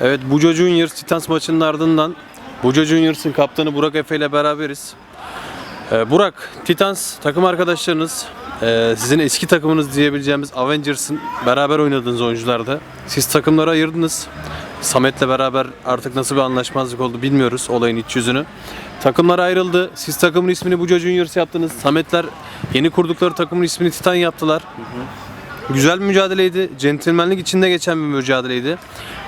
Evet Buca Juniors Titans maçının ardından Buca Juniors'ın kaptanı Burak Efe ile beraberiz. Ee, Burak, Titans takım arkadaşlarınız, e, sizin eski takımınız diyebileceğimiz Avengers'ın beraber oynadığınız oyunculardı. Siz takımları ayırdınız. Samet'le beraber artık nasıl bir anlaşmazlık oldu bilmiyoruz olayın iç yüzünü. Takımlar ayrıldı. Siz takımın ismini Buca Juniors yaptınız. Sametler yeni kurdukları takımın ismini Titan yaptılar. Güzel bir mücadeleydi. Centilmenlik içinde geçen bir mücadeleydi.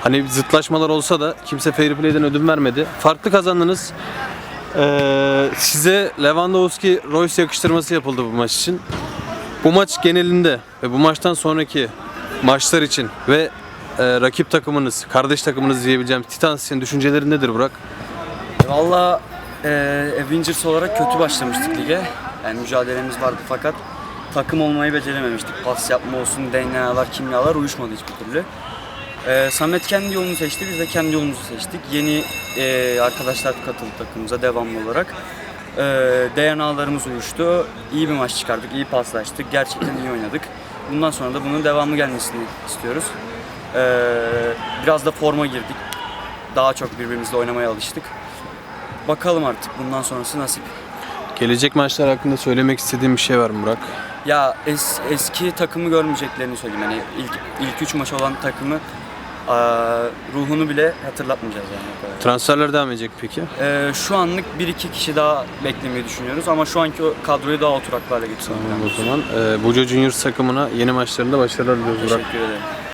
Hani zıtlaşmalar olsa da kimse fair play'den ödün vermedi. Farklı kazandınız. Ee, size Lewandowski Royce yakıştırması yapıldı bu maç için. Bu maç genelinde ve bu maçtan sonraki maçlar için ve e, rakip takımınız, kardeş takımınız diyebileceğim Titans için düşüncelerin nedir Burak? Valla e, Avengers olarak kötü başlamıştık lige. Yani mücadelemiz vardı fakat takım olmayı becerememiştik. Pas yapma olsun, DNA'lar, kimyalar uyuşmadı hiçbir türlü. E, Samet kendi yolunu seçti, biz de kendi yolumuzu seçtik. Yeni e, arkadaşlar katıldı takımımıza devamlı olarak. E, DNA'larımız uyuştu. İyi bir maç çıkardık, iyi paslaştık. Gerçekten iyi oynadık. Bundan sonra da bunun devamı gelmesini istiyoruz. E, biraz da forma girdik. Daha çok birbirimizle oynamaya alıştık. Bakalım artık bundan sonrası nasip. Gelecek maçlar hakkında söylemek istediğim bir şey var mı Burak? Ya es, eski takımı görmeyeceklerini söyleyeyim. Yani ilk ilk üç maç olan takımı aa, ruhunu bile hatırlatmayacağız yani. Transferler devam edecek peki? Ee, şu anlık bir iki kişi daha beklemeyi düşünüyoruz ama şu anki o kadroyu daha oturaklı hale getirmek Tamam o zaman. Ee, Buca Juniors takımına yeni maçlarında başarılar diliyoruz Burak. Teşekkür ederim.